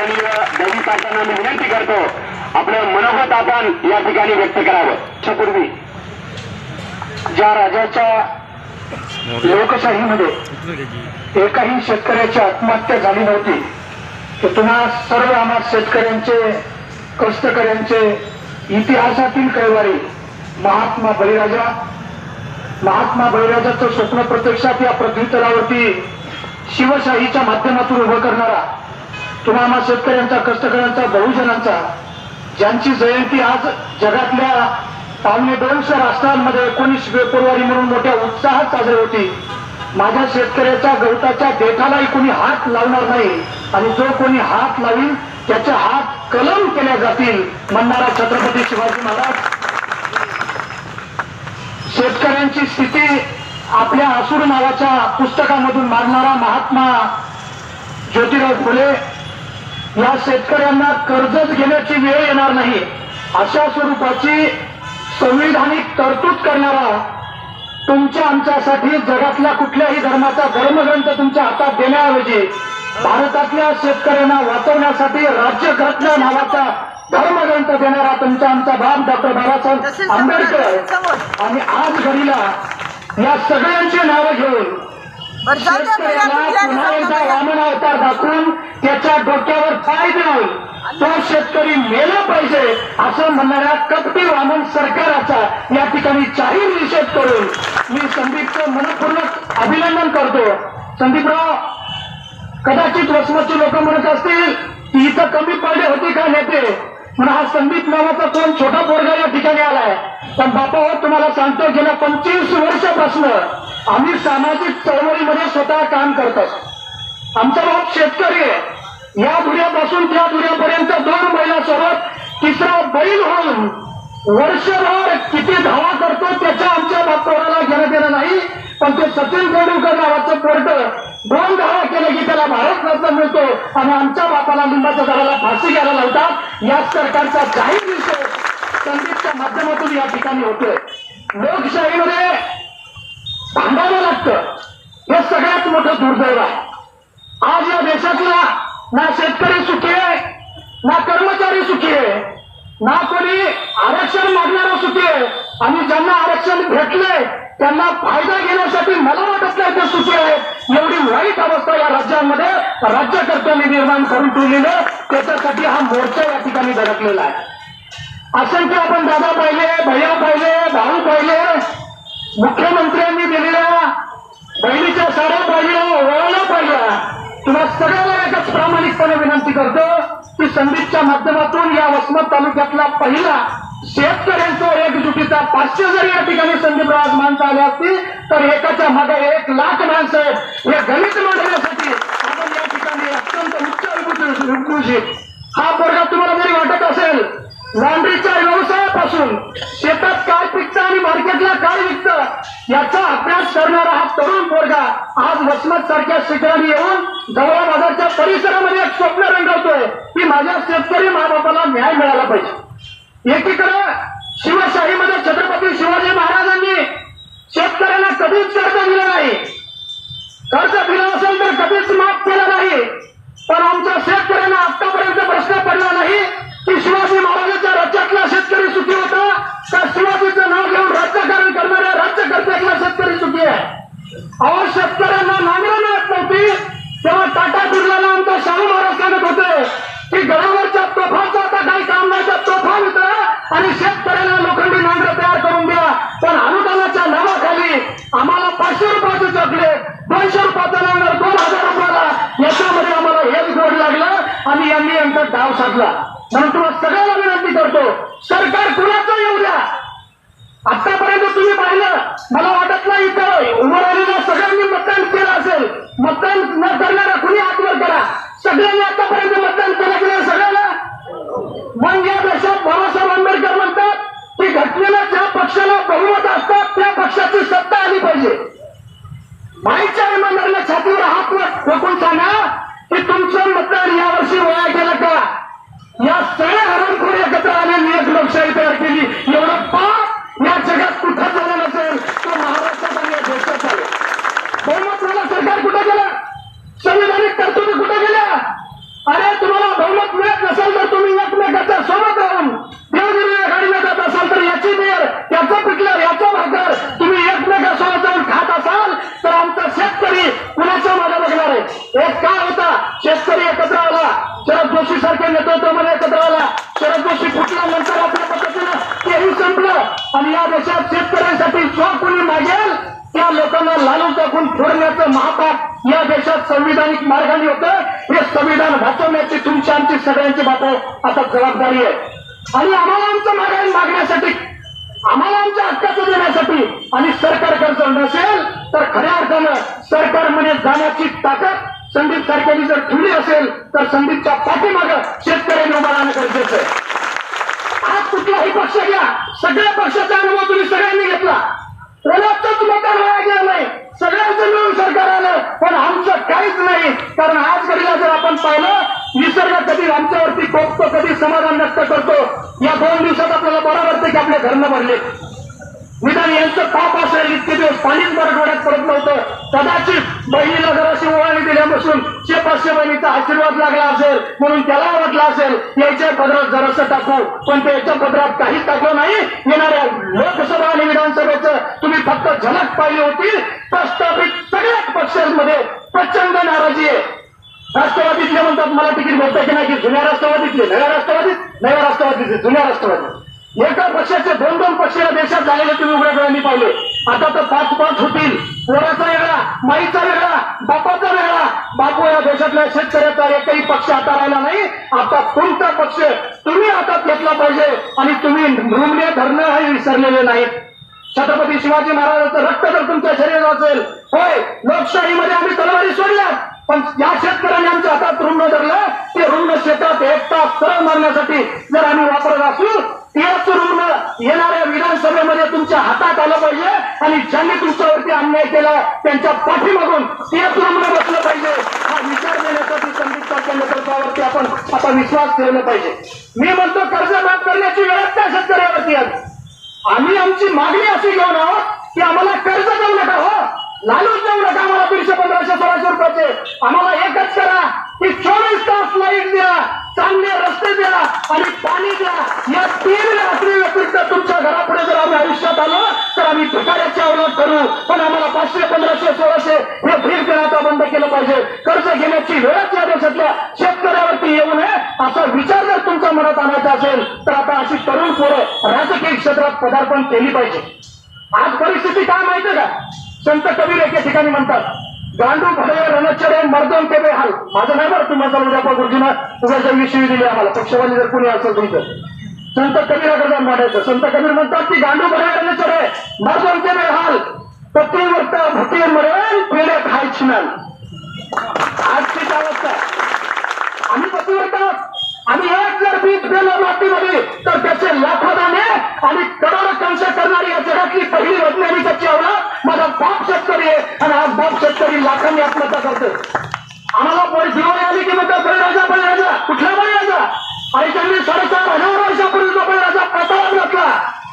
आदरणीय दैवी पाटलांना मी विनंती करतो आपलं मनोगत आपण या ठिकाणी व्यक्त करावं. त्यापूर्वी ज्या राजाच्या लोकशाहीमध्ये एकाही शेतकऱ्याची आत्महत्या झाली नव्हती तर तुम्हा सर्व आम्हा शेतकऱ्यांचे कष्टकऱ्यांचे इतिहासातील कैवारी महात्मा बळीराजा महात्मा बळीराजाचं स्वप्न प्रत्यक्षात या पृथ्वीतलावरती शिवशाहीच्या माध्यमातून उभं करणारा तुम्हा आम्हा शेतकऱ्यांचा कष्टकऱ्यांचा बहुजनांचा ज्यांची जयंती आज जगातल्या पावणे दोनशे राष्ट्रांमध्ये एकोणीस फेब्रुवारी म्हणून मोठ्या उत्साहात साजरी होती माझ्या शेतकऱ्याच्या गवताच्या देठालाही कोणी हात लावणार नाही आणि जो कोणी हात लावील त्याचे हात कलम केल्या जातील म्हणणारा छत्रपती शिवाजी महाराज. शेतकऱ्यांची स्थिती आपल्या असुर नावाच्या पुस्तकामधून मारणारा महात्मा ज्योतिराव फुले या शेतकऱ्यांना कर्जच घेण्याची वेळ येणार नाही. अशा स्वरूपाची संविधानिक तरतूद करणारा तुमच्या आमच्यासाठी जगातल्या कुठल्याही धर्माचा धर्मग्रंथ तुमच्या हातात देण्याऐवजी भारतातल्या शेतकऱ्यांना वाचवण्यासाठी राज्यघटना नावाचा धर्मग्रंथ देणारा तुमचा आमचा बाप डॉक्टर बाबासाहेब आंबेडकर आणि आज घडीला या सगळ्यांची नावं घेऊन शेतकऱ्याला पुन्हा एकदा वामन अवतार दाखवून त्याच्या डोक्यावर पाय देऊन तो शेतकरी मेला पाहिजे असं म्हणणाऱ्या कपटी वामन सरकाराचा या ठिकाणी जाहीर निषेध करून मी संदीपचं मनपूर्वक अभिनंदन करतो. संदीपराव कदाचित वसमतची लोक म्हणत असतील की इथं कमी पडले होते का नेते? म्हणून हा संदीप नावाचा कोण छोटा पोरगा या ठिकाणी आलाय. पण बापा हो तुम्हाला सांगतो गेल्या पंचवीस वर्षापासून आम्ही सामाजिक चळवळीमध्ये स्वतः काम करतो आमचा बाप शेतकरी आहे. या धुऱ्यापासून त्या धुऱ्यापर्यंत दोन महिन्यासोबत तिसरा बैल होऊन वर्षभर किती धावा करतो त्याच्या आमच्या बापाला घेणं देणं नाही पण ते सचिन तेंडुलकर नावाचं पोर्ट दोन धावा केलं की त्याला भारतरत्न मिळतो आणि आमच्या बापाला लिंबाच्या झाडाला फाशी घ्यायला लावतात. या सरकारचा जाहीर विषय संदीपच्या माध्यमातून या ठिकाणी होतोय. लोकशाहीमध्ये दुर्दैव आहे आज या देशातला ना शेतकरी सुखी आहे ना कर्मचारी सुखी आहे ना कोणी आरक्षण मागणारा सुखी आहे. आणि ज्यांना आरक्षण भेटले त्यांना फायदा घेण्यासाठी मला वाटत नाही ते सुखी आहेत. एवढी वाईट अवस्था या राज्यामध्ये राज्यकर्त्यांनी निर्माण करून ठेवलेलं त्याच्यासाठी हा मोर्चा या ठिकाणी धडकलेला आहे. असंख्य आपण दादा पाहिले भैया पाहिले भाऊ पाहिले मुख्यमंत्र्यांनी बहिणीच्या साड्या पाहिल्या वळल्या पाहिल्या तुला सगळ्याला एकच प्रामाणिकपणे विनंती करतो की संदीपच्या माध्यमातून या वसमत तालुक्यातला पहिला शेतकऱ्यांचा एकजुटीचा पाचशे जरी या ठिकाणी संदीप राज माणसं आले असतील तर एकाच्या मागे एक लाख माणसं या हे गणित मांडण्यासाठी आपण या ठिकाणी अत्यंत उच्च विभूषित हा पोरगा तुम्हाला जरी वाटत असेल लॉन्ड्रीच्या व्यवसायापासून शेतात काय पिकतं आणि मार्केट याचा अभ्यास करणारा हा तरुण पोरगा आज वसमत सारख्या शिखराने येऊन गवळा बाजारच्या परिसरामध्ये एक स्वप्न रंगवतोय. की माझ्या शेतकरी माबापाला न्याय मिळाला पाहिजे. एकीकडे शिवशाहीमध्ये छत्रपती शिवाजी महाराजांनी शेतकऱ्यांना कधीच कर्ज दिलं नाही. कर्ज दिलं असेल तर कधीच माफ केलं नाही. पण आमच्या शेतकऱ्यांना आतापर्यंत प्रश्न पडला नाही की शिवाजी महाराजांच्या राज्यातला शेतकरी सुखी होता का शिवाजीचं नाव करणाऱ्या शेतकरी चुकी आहे. अहो शेतकऱ्यांना नांगरं मिळत नव्हती. तेव्हा टाटा बिर्लाला आमचा शाहू महाराज सांगत होते की गडावरच्या तोफांचं आता काही काम नाही तर तोफा वितरा आणि शेतकऱ्यांना लोखंडी नांगर तयार करून द्या. पण अनुदानाच्या नावाखाली आम्हाला पाचशे रुपयाचे चॉकलेट दोनशे रुपयाचा नांगर दोन हजार रुपयाला. याच्यामध्ये आम्हाला हेच गोड लागलं आणि यांनी यांचा डाव साधला म्हणून तुम्हाला सगळ्याला विनंती करतो सरकार कुणाचं येऊ द्या आतापर्यंत तुम्ही पाहिलं मला वाटत नाही इथं उभं राहिलेल्या सगळ्यांनी मतदान केलं असेल मतदान न करणारा कुणी आत्मर करा. सगळ्यांनी आतापर्यंत मतदान केलं की सगळ्यांना मग या देशात बाबासाहेब आंबेडकर म्हणतात की घटनेला ज्या पक्षाला बहुमत असतात त्या पक्षाची सत्ता आली पाहिजे. माईच्या इमानदारीला छातीवर हात ठोकून सांगा की तुमचं मतदान यावर्षी वाया गेलं का? या सगळ्या हरणखोर एकत्र आले एक लोकशाही तयार केली. महापाप या देशात संविधानिक मार्गाने होतं हे संविधान वाचवण्याची तुमची आमची सगळ्यांची बापू आता जबाबदारी आहे. आणि आम्हाला आमचं मागणी मागण्यासाठी आम्हाला आमच्या हक्काचं देण्यासाठी आणि सरकार खर्च नसेल तर खऱ्या अर्थानं सरकारमध्ये जाण्याची ताकद संदीप सरकारने जर ठेवली असेल तर संदीपच्या पाठीमागं शेतकऱ्यांनी उभा राहणं गरजेचं आहे. आज कुठलाही पक्ष घ्या. सगळ्या पक्षाचा अनुभव तुम्ही सगळ्यांनी घेतला. कोणाचंच मतदान वाया गेलं नाही. सगळ्यांचं मिळून सरकार आलं पण आमचं काहीच नाही. कारण आज घडीला जर आपण पाहिलं निसर्ग कधी आमच्यावरती कोपतो कधी समाधान व्यक्त करतो या दोन दिवसात आपल्याला बरं वाटतं की आपल्या घरनं भरले. विधान यांचं पाप असेल इतके दिवस पाणीच बरं पडत नव्हतं. कदाचित बहिणीला जराशी ओवाळणी दिल्यापासून शे पाचशे बहिणीचा आशीर्वाद लागला असेल म्हणून त्याला आवडला असेल याच्या पदरात जरासं टाकू. पण ते याच्या पदरात काहीच टाकलं नाही. येणाऱ्या लोकसभा आणि विधानसभेचं तुम्ही फक्त झलक पाहिली होती. प्रस्थापित सगळ्याच पक्षांमध्ये प्रचंड नाराजी आहे. राष्ट्रवादीतले म्हणतात मला तिकीट भेटतं की नाही की जुन्या राष्ट्रवादीतले? नव्या राष्ट्रवादीत? नव्या राष्ट्रवादीतले जुन्या राष्ट्रवादी एका पक्षाचे दोन दोन पक्ष या देशात झालेले तुम्ही उघड्या डोळ्यांनी पाहिले. आता तर पाच पाच होतील. पोराचा वेगळा माईचा वेगळा बापाचा वेगळा. बापू या देशातल्या शेतकऱ्याचा एकही पक्ष आता राहिला नाही. आता कोणता पक्ष तुम्ही हातात घेतला पाहिजे आणि तुम्ही मृमने धरणं हे विसरलेले नाहीत. छत्रपती शिवाजी महाराजांचं रक्त जर तुमच्या शरीरात असेल होय लोकशाहीमध्ये आम्ही तलवारी सोडल्या पण या शेतकऱ्यांनी आमच्या हातात रुग्ण धरलं. ते रुग्ण शेतात एकटा तास सरळ मारण्यासाठी जर आम्ही वापरत असू तेच रुग्ण येणाऱ्या विधानसभेमध्ये तुमच्या हातात आलं पाहिजे आणि ज्यांनी तुमच्यावरती अन्याय केला त्यांच्या पाठीमागून तेच रुग्ण बसलं पाहिजे. हा विचार देण्यासाठी संदीप पाटील नेतृत्वावरती आपण आता विश्वास ठेवला पाहिजे. मी म्हणतो कर्ज माफ करण्याची वेळच त्या शेतकऱ्यावरती आली. आम्ही आमची मागणी अशी घेऊन आहोत की आम्हाला कर्ज देऊ नका हो. लालूच देऊ नका आम्हाला दीडशे पंधराशे सोळाशे रुपयाचे. आम्हाला एकच करा. की चोवीस तास लाइट द्या चांगले रस्ते द्या आणि पाणी द्या. या तीन रात्री व्यतिरिक्त तुमच्या घरापुढे जर आम्ही आयुष्यात आलो तर आम्ही भिकाऱ्याची अवलंब करू. पण आम्हाला पाचशे पंधराशे सोळाशे हे भीड देण्याचा बंद केलं पाहिजे? कर्ज घेण्याची वेळच या देशातल्या शेतकऱ्यावरती येऊ नये असा विचार जर तुमच्या मनात आणायचा असेल तर आता अशी तरुण पोरं राजकीय क्षेत्रात पदार्पण केली पाहिजे. आज परिस्थिती काय माहितीये का? संत कबीर एके ठिकाणी म्हणतात गांडू भडे रणचरे मर्दन ते हाल. माझं नाही बरं तुम्हाला उद्यापा गुरुजीनं उद्याच्या विषयी दिली आम्हाला पक्षवादी जर कोणी असेल तुमचं. संत कबीराकडे जाऊन म्हणायचं संत कबीर म्हणतात की गांडू भडे रणचरे मर्दन ते हाल. पती वरता भटी मरेल पेढे खायची नाही आजची अवस्था? आम्ही पतीव्रत आणि एक जर पीक गेलं मातीमध्ये तर त्याचे लाखो दाणे आणि करोडो कंस करणारी या जगातली पहिली वैज्ञानिकाची आवडा माझा बाप शेतकरी आहे आणि आज बाप शेतकरी लाखांनी आत्महत्या करतो आम्हाला पोळी जीवन आली की म्हणतात बळीराजा बळीराजा कुठला बळीराजा आणि त्यांनी साडेचार हजार वर्षापूर्वीचा बळीराजा प्रताप घातला.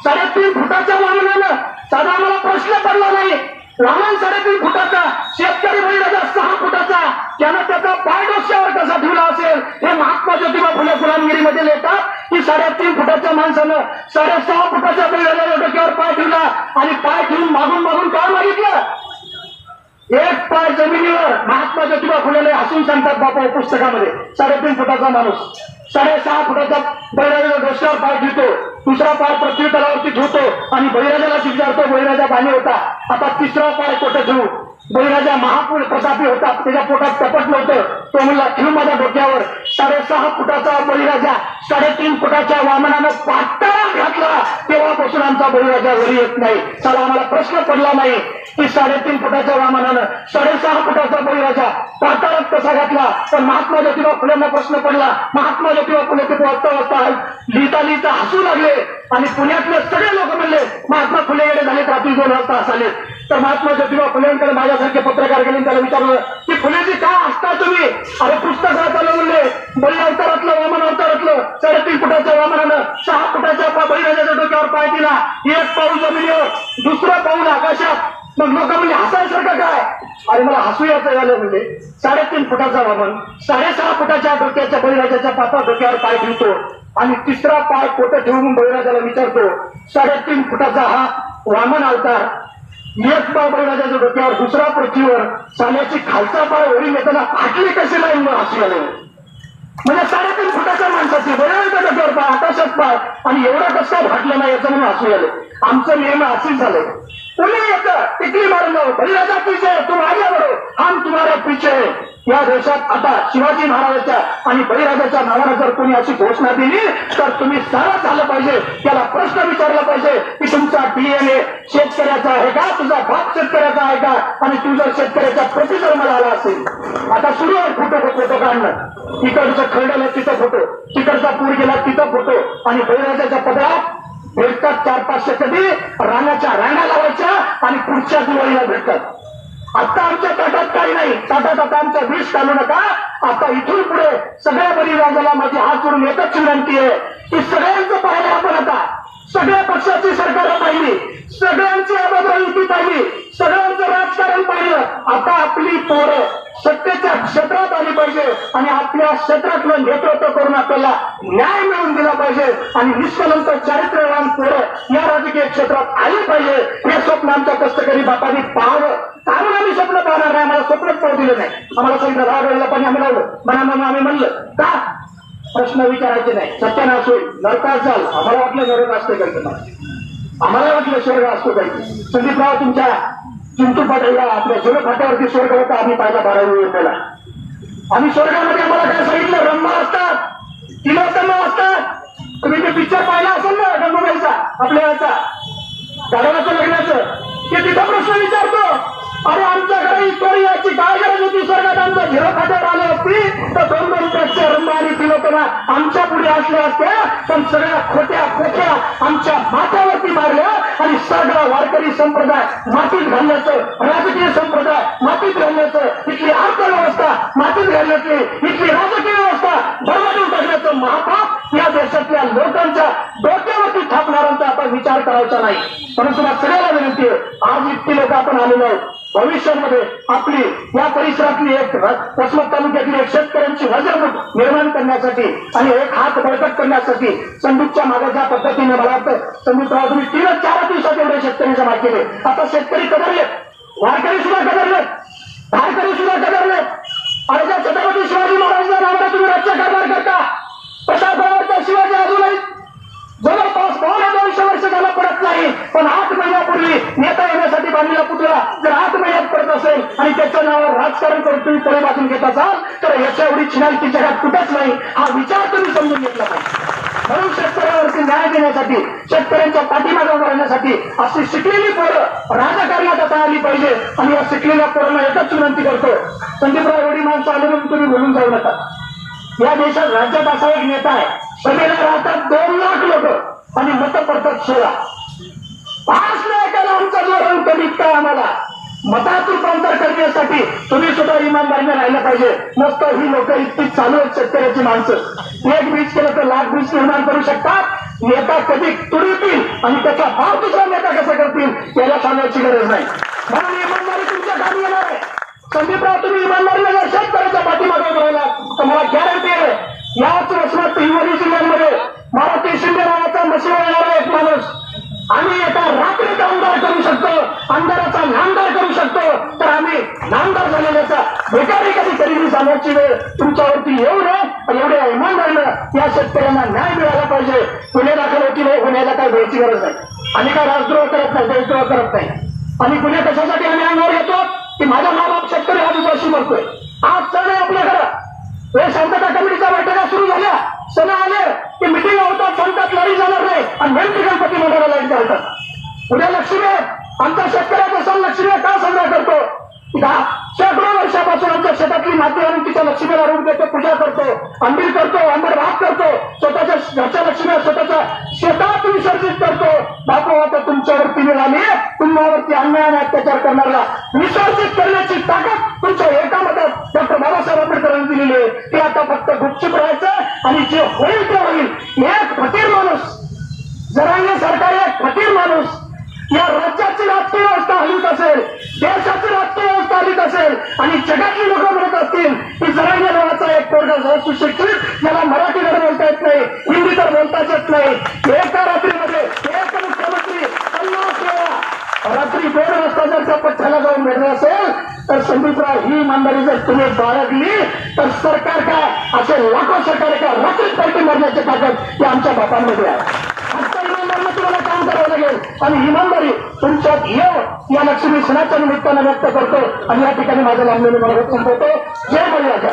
साडेतीन फुटाच्या वाहनानं. साधा आम्हाला प्रश्न पडला नाही. वाहन साडेतीन फुटाचा शेतकरी बळीराजा सहा फुटाचा. त्यानं त्याचा पाय डोक्यावर कसा माणसानं साडेसहा फुटाच्या बळीराजाच्या डोक्यावर पाय ठेवला आणि पाय ठेवून मागून मागून काय मागितलं? एक पाय जमिनीवर महात्मा ज्योतिबा फुलेले हसून सांगतात बापा पुस्तकामध्ये. साडेतीन फुटाचा माणूस. साडेसहा फुटाचा बैराजाला डोसक्यावर पाय ठेवतो. दुसरा पाय पृथ्वी तलावरती ठेवतो आणि बैराजाला विचारतो बैराजा पाणी होता. आता तिसरा पाय कोठे ठेवू? बळीराजा महापूर प्रतापी होता. त्याच्या पोटात कपट नव्हतं. तो म्हणला ठेव माझ्या डोक्यावर. साडेसहा फुटाचा बळीराजा साडेतीन फुटाच्या वामनानं पाताळा घातला. तेव्हापासून आमचा बळीराजा वरी येत नाही. त्याला आम्हाला प्रश्न पडला नाही. की साडेतीन फुटाच्या वामनानं साडेसहा फुटाचा बळीराजा पाताळात कसा घातला? पण महात्मा ज्योतिबा फुलेंना प्रश्न पडला. महात्मा ज्योतिबा फुले ते वाचता वाचता लिहिता लिहिता हसू लागले. आणि पुण्यातले सगळे लोक म्हणले महात्मा फुले येडे झाले रात्री दोन वाजता असाले तर महात्मा ज्योतिबा फुलेंकडे माझ्यासारखे पत्रकार गेले त्याला विचारलं की फुलेजी काय असता तुम्ही? अरे पुस्तक वाचायला म्हणले बळी अवतारातलं वामन अवतारातलं साडेतीन फुटाच्या वामनानं सहा फुटाच्या पा- बळीराजाच्या डोक्यावर पाय दिला एक पाऊल जमिनीवर दुसरं पाऊल आकाशात. मग लोक म्हणजे हसायसारखं काय? अरे मला हसू यायचं झालं म्हणजे साडेतीन फुटाचा वामन साडेसहा फुटाच्या डोक्याच्या बळीराजाच्या पापा डोक्यावर पाय ठेवतो आणि तिसरा पाय कोटं ठेवून बळीराजाला विचारतो साडेतीन फुटाचा हा वामन अवतार एक पाव बळीराजाच्या डोक्यावर दुसरा पृथ्वीवर साल्याची खालचा पाय वरील येताना फाटली कशी नाही मग हसू आले म्हणजे साडेतीन फुटाच्या माणसाची बळीराजाच्या डोक्यावर पाय आकाशात पाय आणि एवढं कसं काय नाही याचं म्हणून हसू आले आमचं नियम असेच झालंय तुम्ही येतं टिकली मारून जाऊ. बलिराजा पीछे तुम आगे बढो हम तुम्हारे पीछे या देशात आता शिवाजी महाराजाच्या आणि बळीराजाच्या नावानं जर कोणी अशी घोषणा दिली तर तुम्ही सरळ झालं पाहिजे. त्याला प्रश्न विचारला पाहिजे की तुमचा डीएनए शेतकऱ्याचा आहे का तुझा बाप शेतकऱ्याचा आहे का आणि तू जर शेतकऱ्याच्या प्रति मला आला असेल आता सुरू आहे फोटो फोटो काढणं. तिकडचं खरडलं तिथं फोटो तिकडचा पूर गेला तिथं फोटो आणि बळीराजाच्या पदरात भेटतात चार पाचशे कधी? रानाच्या रांगा लावायच्या आणि पुढच्या दिवाळीला भेटतात. आता आमच्या ताटात काही नाही. ताटात आता आमचा विष घालू नका. आता इथून पुढे सगळ्या बळीराजाला माझी हात करून एकच विनंती आहे की सगळ्यांचं पाहिलं आपण आता सगळ्या पक्षाची सरकार पाहिली. सगळ्यांची अबाबत युती पाहिली. सगळ्यांचं राजकारण पाहिलं. आता आपली पोरं सत्तेच्या क्षेत्रात आली पाहिजे आणि आपल्या क्षेत्रातलं नेतृत्व करून आपल्याला न्याय मिळवून दिला पाहिजे आणि निष्कलंक चारित्र्यवान पोरं या राजकीय क्षेत्रात आली पाहिजे. हे स्वप्न आमच्या कष्टकरी बापांनी पाहावं. कारण आम्ही स्वप्न पाहणार नाही. आम्हाला स्वप्नच पाहू दिलं नाही. आम्हाला सांगितलं राग वेळेला पाणी आम्ही लावलं. म्हणा आम्ही म्हणलं का? प्रश्न विचारायचे नाही. सत्यानाश होईल. नरकात जाल. आम्हाला वाटलं नरक असतं काही आम्हाला वाटलं स्वर्ग असतो काही संदीपराव तुमच्या चिंतू पाटीलला आपल्या स्वर्ग फाट्यावरती स्वर्ग होता आम्ही पाहिला बारावी वेळेला आम्ही स्वर्गामध्ये आम्हाला काय सांगितलं? ब्रह्मा असतात. तिलोत्तम असतात. तुम्ही ते पिक्चर पाहिला असेल ना गंगूबाईचा आपल्या याचा. गाडवाचं लग्नाचं. ते तिथं प्रश्न विचारतो. अरे आमच्याकडे इतकी याची काय गरज होती. स्वर्गात आमच्या झिरो खात्यात आले असती. तर दोन दोन टॅक्सच्या रंग आणि तिलोकना आमच्या पुढे असल्या असत्या. पण सगळ्या खोट्या खोट्या आमच्या माथ्यावरती मारल्या. आणि सगळा वारकरी संप्रदाय मातीत घालण्याचं राजकीय संप्रदाय मातीत घालण्याचं इथली अर्थव्यवस्था मातीत घालण्याची इथली राजकीय व्यवस्था बरबादून टाकण्याचं महापाप या देशातल्या लोकांच्या डोक्यावरती थापणाऱ्यांचा आपण विचार करायचा नाही. परंतु मला सगळ्याला विनंती आहे आज इतकी लोक आपण आलेलो आहोत. भविष्यामध्ये आपली या परिसरातली एक वसमत तालुक्यातली एक शेतकऱ्यांची वज्रमुठ निर्माण करण्यासाठी आणि एक हात बळकट करण्यासाठी संदीपच्या मागे ज्या पद्धतीने मला वाटतं संदीपराव तुम्ही तीनच चार दिवसात एवढे शेतकरी जमा केले आता शेतकरी कदर वारकरी सुद्धा कदरले धारकरी सुद्धा कदरले आणि त्या छत्रपती शिवाजी महाराजांच्या नावाने तुम्ही राज्य कारभार करता. तशा बरोबरचा शिवाजी अजूनही जवळपास पावणे दोनशे वर्ष झाला पडत नाही. पण आठ महिन्यापूर्वी नेता येण्यासाठी बांधलेला पुतळा जर आठ महिन्यात पडत असेल आणि त्याच्या नावावर राजकारण करून तुम्ही पुढे बाजून घेत असाल तर याच्या एवढी छिनालकी जगात कुठंच नाही. हा विचार तुम्ही समजून घेतला पाहिजे. म्हणून शेतकऱ्यावरती न्याय देण्यासाठी शेतकऱ्यांच्या पाठीमागे उभं राहण्यासाठी अशी शिकलेली पोरं राजा आली पाहिजे आणि या शिकलेल्या पोरांना एकच विनंती करतो संदीपराव एवढी माणसं आले म्हणून तुम्ही बोलून जाऊ नका. या देशात राज्यात असा एक नेता आहे सभेला राहतात दोन लाख लोक आणि मत पडतात सोळा. पाच लाखाला आमचा जोर कमीत काय आम्हाला. मतात रूपांतर करण्यासाठी तुम्ही सुद्धा इमानदारीने राहिलं पाहिजे. मस्त ही लोक इतकी चालू आहेत शेतकऱ्याची माणसं. एक बीज केलं तर लाख बीज निर्माण करू शकतात. नेता कधी तुडवतील आणि त्याचा भाव दुसरा नेता कसा करतील याला सांगायची गरज नाही. इमानदारी तुमच्या कामी येणार आहे. संदीपराव तुम्ही इमानदारीने जर शेतकऱ्याच्या पाठीमागे उभं तर मला गॅरंटी आहे. याच वर्षात हिंगोली मला मारुती शिंदे नावाचा येणारा एक माणूस. आम्ही एका रात्रीत आमदार करू शकतो. आमदाराचा नामदार करू शकतो. तर आम्ही नामदार झालेल्याचा बेकारी कधी खरेदी सांगायची वेळ. तुमच्यावरती येऊ नये आणि एवढ्या इमानदारीनं या शेतकऱ्यांना न्याय मिळाला पाहिजे. गुन्हे दाखल होती नाही गुन्ह्याला काही गरज नाही. आम्ही काय राजद्रोह करत नाही देशद्रोह करत नाही. आणि गुन्हे कशासाठी आम्ही अंगावर घेतो की माझा माल बाप शेतकरी हा उपाशी मरतोय आज सण आहे आपल्या घरात हे शांतता कमिटीच्या बैठका सुरू झाल्या सण आले की मिटिंग होतात सांगतात लढी जाणार नाही आणि वेळी गणपती मंडळाला लाइट चालतात उद्या लक्ष्मी आहे आमच्या शेतकऱ्याचा सण लक्ष्मी आहे का साजरा करतो. दहा शेकडो वर्षापासून आमच्या शेतातली माती आणून तिच्या लक्ष्मीला रूप देतो पूजा करतो आंबील करतो आंबट भाग करतो स्वतःच्या घरच्या लक्ष्मीला स्वतःच्या शेतात विसर्जित करतो. बापू आता तुमच्यावरती मिळाली तुम्हावरती अन्याय आणि अत्याचार करणारा विसर्जित करण्याची ताकद तुमच्या एका मतात डॉक्टर बाबासाहेब आंबेडकरांनी दिलेली आहे. ते आता फक्त गुपचूप राहायचं आणि जे होईल ते होईल. एक फकीर माणूस जरांगे सरकार एक फकीर माणूस या राज्याची राजकीय व्यवस्था हलवीत असेल देशाची अर्थव्यवस्था व्यवस्था हलवीत असेल आणि जगातली लोक म्हणत असतील की जरांगे नावाचा एक पोरगा सुशिक्षित याला मराठी धड बोलता येत नाही हिंदी तर बोलताच येत नाही. एका रात्रीमध्ये एक मुख्यमंत्री पन्नास वेळा रात्री दोन वाजता जर त्या पठ्ठ्याला जाऊन भेटला असेल तर संदीपराव ही इमानदारी जर तुम्ही बाळगली तर सरकार काय असे लाखो सरकार एका रात्रीत पैकी मरण्याची ताकद हे आमच्या बापांमध्ये आहे फक्त इमानदारीनं तुम्हाला काम करावं लागेल आणि इमानदारी तुमच्यात येव या लक्ष्मी सणाच्या निमित्तानं व्यक्त करतो आणि या ठिकाणी माझं लांबलेलं मला संपवतो जय मर्यादा